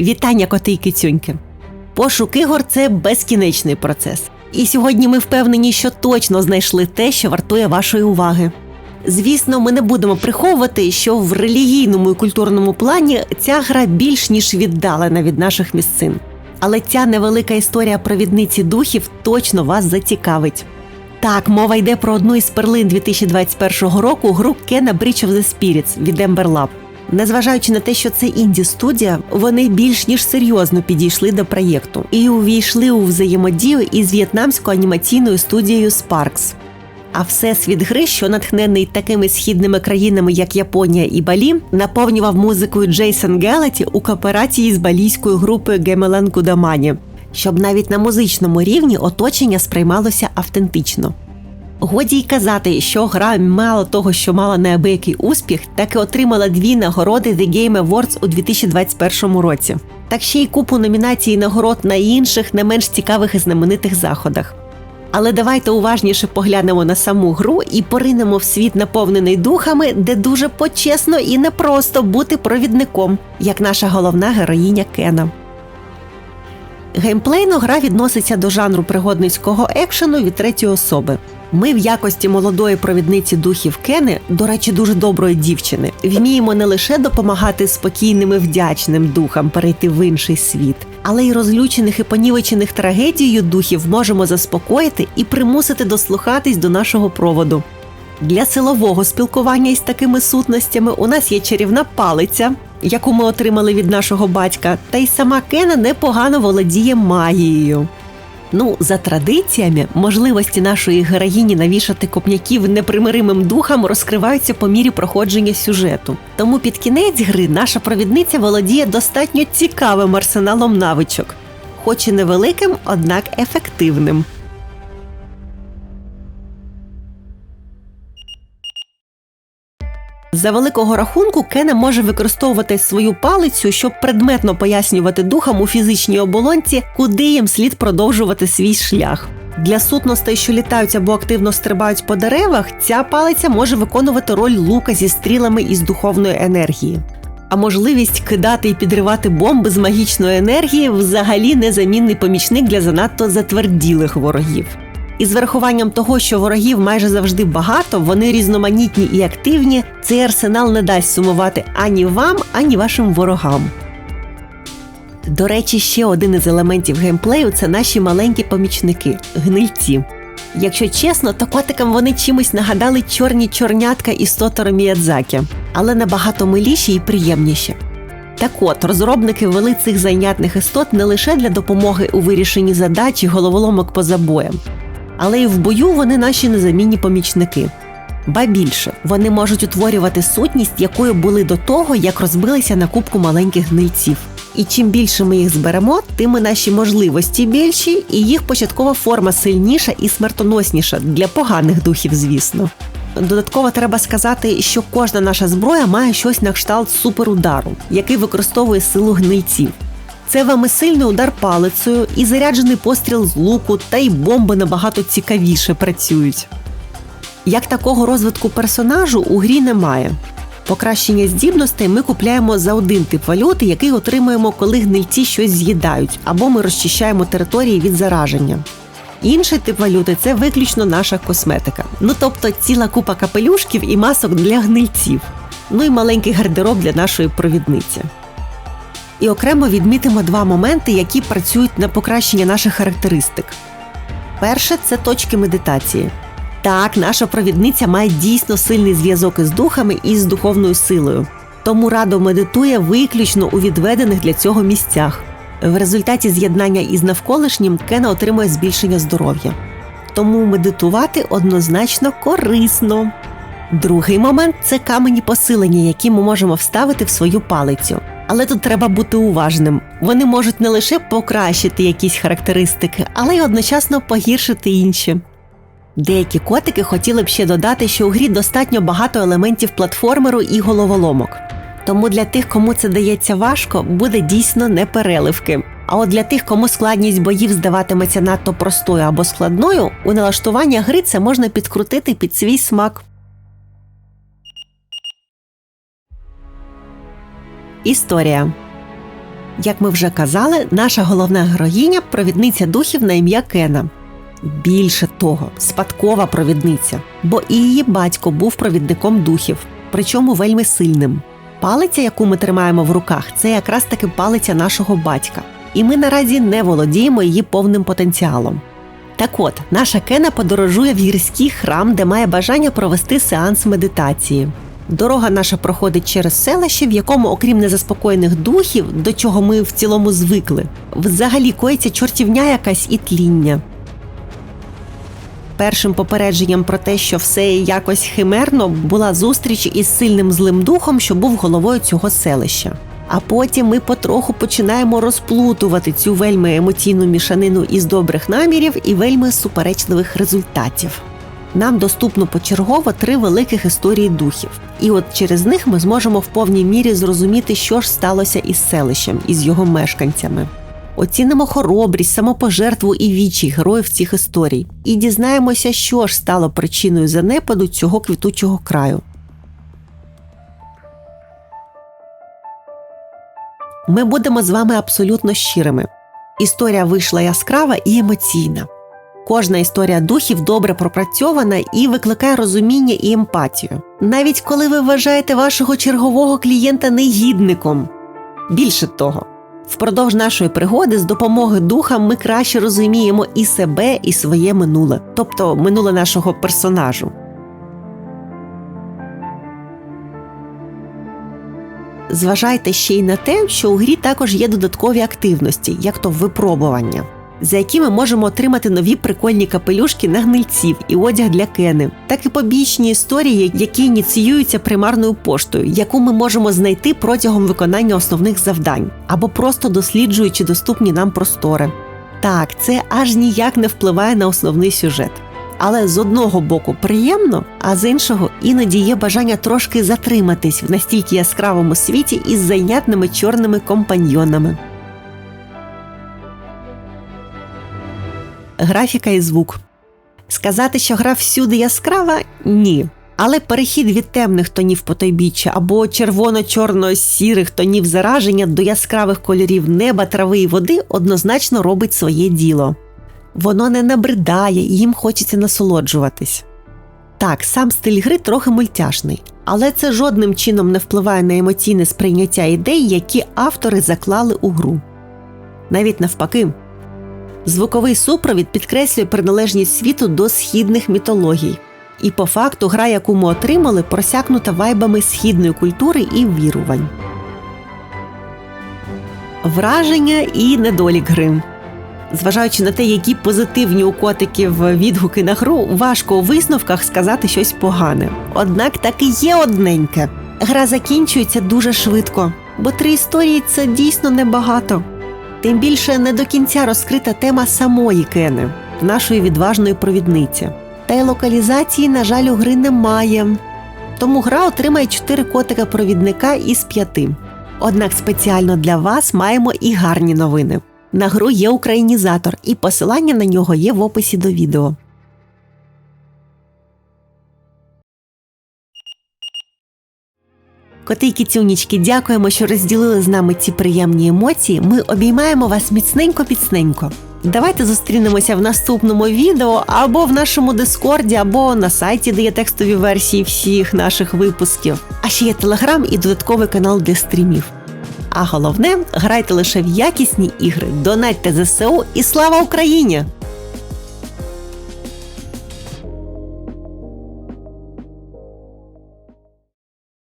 Вітання, коти й кицюньки! Пошук ігор це безкінечний процес. І сьогодні ми впевнені, що точно знайшли те, що вартує вашої уваги. Звісно, ми не будемо приховувати, що в релігійному і культурному плані ця гра більш ніж віддалена від наших місцин. Але ця невелика історія провідниці духів точно вас зацікавить. Так, мова йде про одну із перлин 2021 року гру Kena Bridge of the Spirits від Ember Lab. Незважаючи на те, що це інді студія, вони більш ніж серйозно підійшли до проєкту і увійшли у взаємодію із в'єтнамською анімаційною студією Sparks. А всесвіт гри, що натхнений такими східними країнами, як Японія і Балі, наповнював музикою Джейсон Гелеті у кооперації з балійською групою Гемелен Кудамані, щоб навіть на музичному рівні оточення сприймалося автентично. Годі й казати, що гра мало того, що мала неабиякий успіх, так і отримала дві нагороди The Game Awards у 2021 році. Так ще й купу номінацій і нагород на інших, не менш цікавих і знаменитих заходах. Але давайте уважніше поглянемо на саму гру і поринемо в світ, наповнений духами, де дуже почесно і непросто бути провідником, як наша головна героїня Кена. Геймплейно гра відноситься до жанру пригодницького екшену від третьої особи. Ми в якості молодої провідниці духів Кени, до речі, дуже доброї дівчини, вміємо не лише допомагати спокійним і вдячним духам перейти в інший світ, але й розлючених і понівечених трагедією духів можемо заспокоїти і примусити дослухатись до нашого проводу. Для силового спілкування із такими сутностями у нас є чарівна палиця, яку ми отримали від нашого батька, та й сама Кена непогано володіє магією. Ну, за традиціями, можливості нашої героїні навішати копняків непримиримим духам розкриваються по мірі проходження сюжету. Тому під кінець гри наша провідниця володіє достатньо цікавим арсеналом навичок, хоч і невеликим, однак ефективним. За великого рахунку Кена може використовувати свою палицю, щоб предметно пояснювати духам у фізичній оболонці, куди їм слід продовжувати свій шлях. Для сутностей, що літають або активно стрибають по деревах, ця палиця може виконувати роль лука зі стрілами із духовної енергії. А можливість кидати і підривати бомби з магічної енергії взагалі незамінний помічник для занадто затверділих ворогів. І з врахуванням того, що ворогів майже завжди багато, вони різноманітні і активні, цей арсенал не дасть сумувати ані вам, ані вашим ворогам. До речі, ще один із елементів геймплею це наші маленькі помічники гнильці. Якщо чесно, то котикам вони чимось нагадали чорні чорнятка із Тоторо Міядзакі, але набагато миліші і приємніші. Так от, розробники ввели цих зайнятних істот не лише для допомоги у вирішенні задач і головоломок поза боєм, але й в бою вони наші незамінні помічники. Ба більше вони можуть утворювати сутність, якою були до того, як розбилися на кубку маленьких гнильців. І чим більше ми їх зберемо, тим і наші можливості більші, і їх початкова форма сильніша і смертоносніша для поганих духів, звісно. Додатково треба сказати, що кожна наша зброя має щось на кшталт суперудару, який використовує силу гнильців. Це вам і сильний удар палицею, і заряджений постріл з луку, та й бомби набагато цікавіше працюють. Як такого розвитку персонажу у грі немає. Покращення здібностей ми купляємо за один тип валюти, який отримуємо, коли гнильці щось з'їдають, або ми розчищаємо території від зараження. Інший тип валюти це виключно наша косметика. Ну тобто ціла купа капелюшків і масок для гнильців, ну і маленький гардероб для нашої провідниці. І окремо відмітимо два моменти, які працюють на покращення наших характеристик. Перше це точки медитації. Так, наша провідниця має дійсно сильний зв'язок із духами і з духовною силою, тому радо медитує виключно у відведених для цього місцях. В результаті з'єднання із навколишнім Кена отримує збільшення здоров'я. Тому медитувати однозначно корисно. Другий момент це камені посилення, які ми можемо вставити в свою палицю. Але тут треба бути уважним. Вони можуть не лише покращити якісь характеристики, але й одночасно погіршити інші. Деякі котики хотіли б ще додати, що у грі достатньо багато елементів платформеру і головоломок. Тому для тих, кому це дається важко, буде дійсно непереливки. А от для тих, кому складність боїв здаватиметься надто простою або складною, у налаштування гри це можна підкрутити під свій смак. Історія Як ми вже казали, наша головна героїня провідниця духів на ім'я Кена. Більше того, спадкова провідниця, бо і її батько був провідником духів, причому вельми сильним. Палиця, яку ми тримаємо в руках, це якраз таки палиця нашого батька, і ми наразі не володіємо її повним потенціалом. Так от, наша Кена подорожує в гірський храм, де має бажання провести сеанс медитації. Дорога наша проходить через селище, в якому, окрім незаспокоєних духів, до чого ми в цілому звикли, взагалі коїться чортівня якась і тління. Першим попередженням про те, що все якось химерно, була зустріч із сильним злим духом, що був головою цього селища. А потім ми потроху починаємо розплутувати цю вельми емоційну мішанину із добрих намірів і вельми суперечливих результатів. Нам доступно почергово три великих історії духів, і от через них ми зможемо в повній мірі зрозуміти, що ж сталося із селищем, із його мешканцями. Оцінимо хоробрість, самопожертву і вічі героїв цих історій, і дізнаємося, що ж стало причиною занепаду цього квітучого краю. Ми будемо з вами абсолютно щирими. Історія вийшла яскрава і емоційна. Кожна історія духів добре пропрацьована і викликає розуміння і емпатію, навіть коли ви вважаєте вашого чергового клієнта негідником. Більше того, впродовж нашої пригоди з допомоги духам ми краще розуміємо і себе, і своє минуле, тобто минуле нашого персонажу. Зважайте ще й на те, що у грі також є додаткові активності, як то випробування, за які ми можемо отримати нові прикольні капелюшки на гнильців і одяг для кени, так і побічні історії, які ініціюються примарною поштою, яку ми можемо знайти протягом виконання основних завдань або просто досліджуючи доступні нам простори. Так, це аж ніяк не впливає на основний сюжет. Але з одного боку приємно, а з іншого іноді є бажання трошки затриматись в настільки яскравому світі із зайнятними чорними компаньйонами. Графіка і звук. Сказати, що гра всюди яскрава ні. Але перехід від темних тонів потойбіччя або червоно-чорно-сірих тонів зараження до яскравих кольорів неба, трави і води однозначно робить своє діло. Воно не набридає їм хочеться насолоджуватись. Так, сам стиль гри трохи мультяшний, але це жодним чином не впливає на емоційне сприйняття ідей, які автори заклали у гру. Навіть навпаки, звуковий супровід підкреслює приналежність світу до східних мітологій, і по факту гра, яку ми отримали, просякнута вайбами східної культури і вірувань. Враження і недолік гри. Зважаючи на те, які позитивні у котиків відгуки на гру, важко у висновках сказати щось погане. Однак так і є одненьке. Гра закінчується дуже швидко, бо три історії це дійсно небагато. Тим більше не до кінця розкрита тема самої Кени, нашої відважної провідниці. Та й локалізації, на жаль, у гри немає. Тому гра отримає чотири котика провідника із п'яти. Однак спеціально для вас маємо і гарні новини. На гру є українізатор, і посилання на нього є в описі до відео. Коти й кіцюнічки, дякуємо, що розділили з нами ці приємні емоції. Ми обіймаємо вас міцненько-піцненько. Давайте зустрінемося в наступному відео або в нашому дискорді, або на сайті, де є текстові версії всіх наших випусків. А ще є телеграм і додатковий канал для стрімів. А головне, грайте лише в якісні ігри, донатьте ЗСУ і слава Україні!